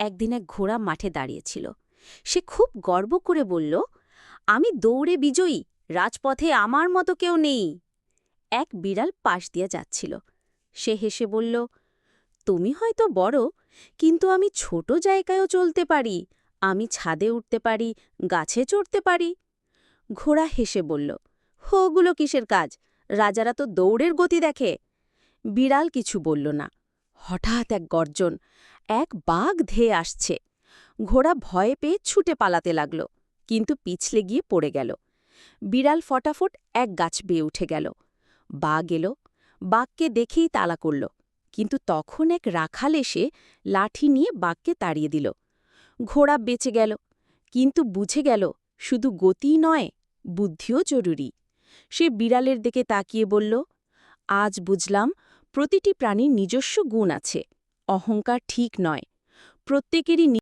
একদিন এক ঘোড়া মাঠে দাঁড়িয়েছিল। সে খুব গর্ব করে বলল, আমি দৌড়ে বিজয়ী, রাজপথে আমার মতো কেউ নেই। এক বিড়াল পাশ দিয়ে যাচ্ছিল। সে হেসে বলল, তুমি হয়তো বড়, কিন্তু আমি ছোট জায়গায়ও চলতে পারি, আমি ছাদে উঠতে পারি, গাছে চড়তে পারি। ঘোড়া হেসে বলল হোগুলো কিসের কাজ? রাজারা তো দৌড়ের গতি দেখে। বিড়াল কিছু বলল না। হঠাৎ এক গর্জন, এক বাঘ ধেয়ে আসছে। ঘোড়া ভয়ে পেয়ে ছুটে পালাতে লাগল, কিন্তু পিছলে গিয়ে পড়ে গেল। বিড়াল ফটাফট এক গাছ বেয়ে উঠে গেল। বাঘ এলো, বাঘকে দেখেই তালা করল, কিন্তু তখন এক রাখাল এসে লাঠি নিয়ে বাঘকে তাড়িয়ে দিল। ঘোড়া বেঁচে গেল, কিন্তু বুঝে গেল শুধু গতিই নয়, বুদ্ধিও জরুরি। সে বিড়ালের দিকে তাকিয়ে বলল, আজ বুঝলাম প্রতিটি প্রাণীর নিজস্ব গুণ আছে। অহংকার ঠিক নয়। প্রত্যেকেরই